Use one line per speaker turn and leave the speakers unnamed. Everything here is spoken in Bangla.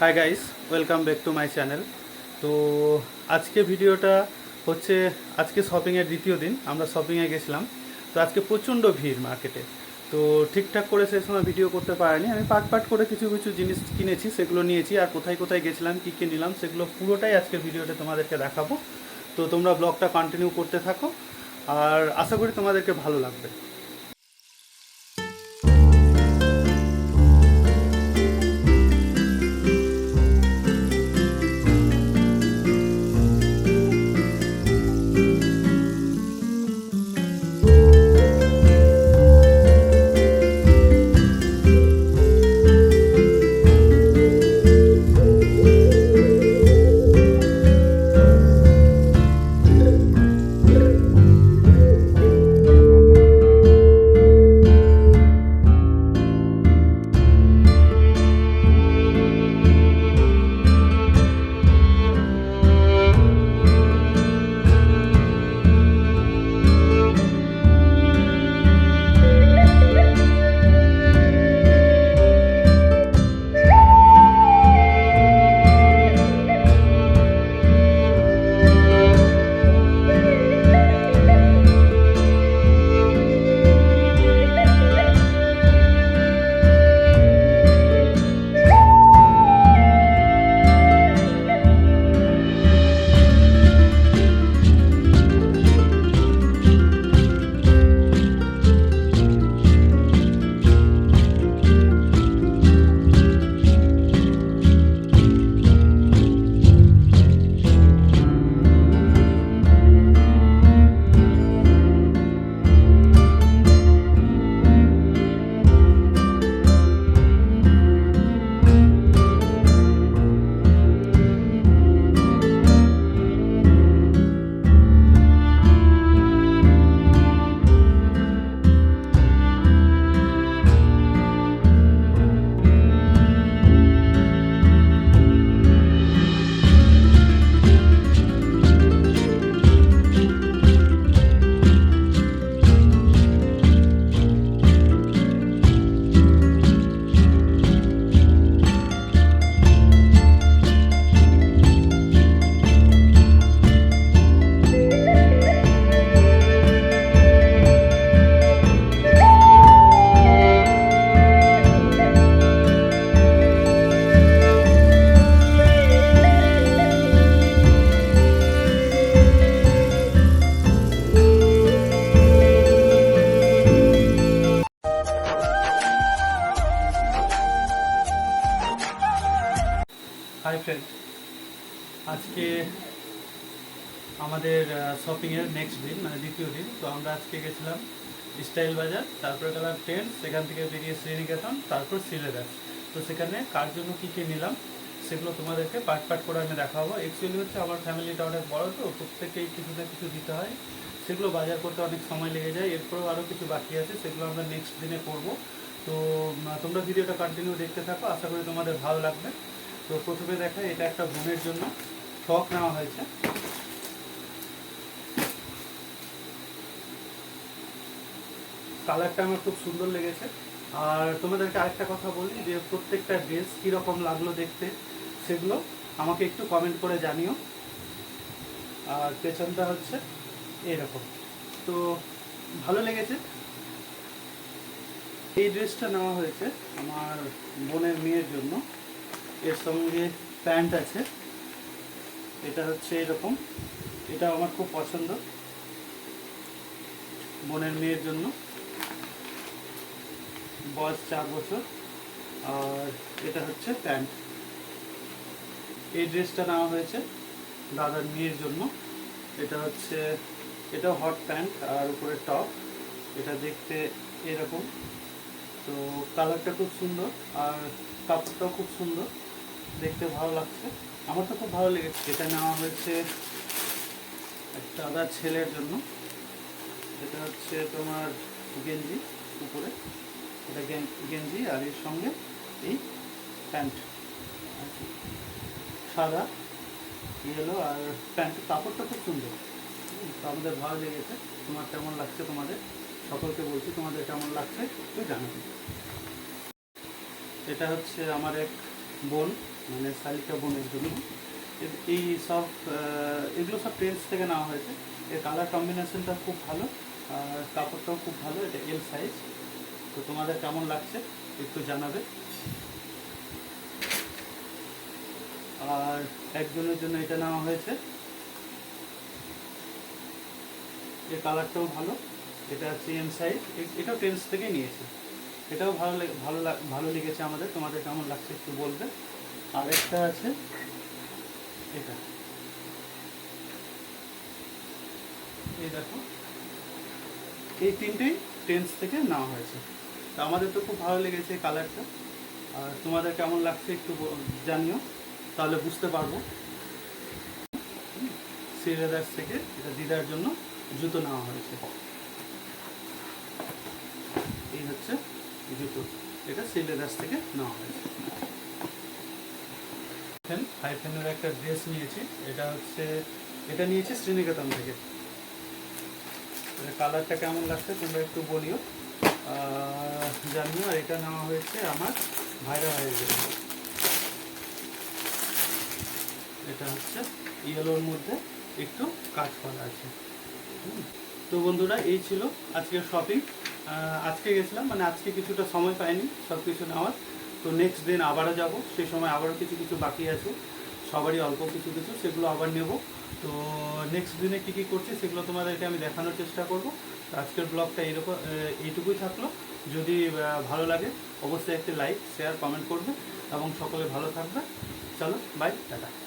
Hi guys welcome back to my channel তো আজকে ভিডিওটা হচ্ছে আজকে শপিংয়ের দ্বিতীয় দিন, আমরা শপিংয়ে গেছিলাম। তো আজকে প্রচণ্ড ভিড় মার্কেটে তো ঠিকঠাক করে সেই সময় ভিডিও করতে পারিনি। আমি পাট পাট করে কিছু কিছু জিনিস কিনেছি, সেগুলো নিয়েছি। আর কোথায় কোথায় গেছিলাম, কী কী নিলাম, সেগুলো পুরোটাই আজকের ভিডিওতে তোমাদেরকে দেখাবো। তো তোমরা ব্লগটা কন্টিনিউ করতে থাকো। আর আশা করি তোমাদেরকে ভালো লাগবে। হাই ফ্রেন্ড আজকে আমাদের শপিংয়ের নেক্সট দিন মানে দ্বিতীয় দিন। তো আমরা আজকে গেছিলাম স্টাইল বাজার, তারপরে গেলাম ট্রেন, সেখান থেকে বেরিয়ে শ্রীনিকেতন, তারপর সিলেদাস তো সেখানে কার জন্য কী কী নিলাম, সেগুলো তোমাদেরকে পার্ট পার্ট করে আমি দেখাবো। অ্যাকচুয়ালি হচ্ছে আমার ফ্যামিলিটা অনেক বড়, তো প্রত্যেকেই কিছু না কিছু দিতে হয়। সেগুলো বাজার করতে অনেক সময় লেগে যায়। এরপরেও আরও কিছু বাকি আছে, সেগুলো আমরা নেক্সট দিনে করব। তো তোমরা ভিডিওটা কন্টিনিউ দেখতে থাকো, আশা করি তোমাদের ভালো লাগবে। তো প্রথমে দেখা এটা একটা বোনের জন্য ফ্রক নেওয়া হয়েছে। কালারটা আমার খুব সুন্দর লেগেছে। আর তোমাদেরকে আরেকটা কথা বলি, যে প্রত্যেকটা ড্রেস কীরকম লাগল দেখতে, সেগুলো আমাকে একটু কমেন্ট করে জানিও। আর পেছনটা হচ্ছে এরকম। তো ভালো লেগেছে। এই ড্রেসটা নেওয়া হয়েছে আমার বোনের মেয়ের জন্য। এর সঙ্গে প্যান্ট আছে। এটা হচ্ছে এরকম। এটা আমার খুব পছন্দ। বোনের মেয়ের জন্য। বয়স চার বছর। আর এটা হচ্ছে প্যান্ট। এই ড্রেসটা নেওয়া হয়েছে দাদার মেয়ের জন্য। এটা হচ্ছে এটা হট প্যান্ট আর উপরে টপ। এটা দেখতে এরকম। তো কালারটা খুব সুন্দর আর কাপড়টাও খুব সুন্দর। দেখতে ভালো লাগছে। আমার তো খুব ভালো লেগেছে। এটা নেওয়া হয়েছে দাদার ছেলের জন্য। এটা হচ্ছে তোমার গেঞ্জি উপরে। এটা গেঞ্জি আর এর সঙ্গে এই প্যান্ট। সাদা ইয়েলো আর প্যান্ট। কাপড়টা খুব সুন্দর। তো আমাদের ভালো লেগেছে। তোমার কেমন লাগছে তোমাদের? সকলকে বলছি তোমাদের কেমন লাগছে একটু জানাবে। এটা হচ্ছে আমার এক বোন। মানে শালিকা বোনের জন্য। এই সব এগুলো সব ট্রেন্স থেকে নেওয়া হয়েছে। এর কালার কম্বিনেশনটা খুব ভালো, আর কাপড়টাও খুব ভালো, এটা এল সাইজ তো তোমাদের কেমন লাগছে একটু জানাবে। আর একজনের জন্য এটা নেওয়া হয়েছে। এর কালারটাও ভালো, এটা হচ্ছে এম সাইজ এটাও ট্রেন্স থেকেই নিয়েছে। এটাও ভালো ভালো ভালো লেগেছে আমাদের। তোমাদের কেমন লাগছে একটু বলবে। আর একটা আছে। এটা। এই দেখো। এই তিনটেই টেন্স থেকে নেওয়া হয়েছে। তো আমাদের তো খুব ভালো লেগেছে কালারটা আর তোমাদের কেমন লাগছে একটু জানিও, তাহলে বুঝতে পারব। সিলেদার্স থেকে এটা দিদার জন্য জুতো নেওয়া হয়েছে। এই হচ্ছে জুতো। এটা সিলেদার্স থেকে নেওয়া হয়েছে। হাইফেনের একটা ড্রেস নিয়েছি, এটা হচ্ছে, এটা নিয়েছি শ্রীনিকেতন থেকে। কালারটা কেমন লাগছে তোমরা একটু বলিও। জানিও, এটা নেওয়া হয়েছে আমার ভাইরা ভাইয়ের জন্য। এটা হচ্ছে ইয়েলোর মধ্যে একটু কাজ করা আছে। তো বন্ধুরা, এই ছিল আজকের শপিং আজকে গেছিলাম মানে আজকে কিছুটা সময় পাইনি সব কিছু নেওয়ার। তো নেক্সট দিন আবারও যাব। সেই সময় আবারও কিছু কিছু বাকি আছে। সবারই অল্প কিছু কিছু, সেগুলো আবার নেব। তো নেক্সট দিনে কী কী করছি সেগুলো তোমাদেরকে আমি দেখানোর চেষ্টা করব। আজকের ব্লগটা এইরকম এইটুকুই থাকল। যদি ভালো লাগে, অবশ্যই একটি লাইক শেয়ার কমেন্ট করবে। এবং সকলে ভালো থাকবে। চলো বাই টাটা।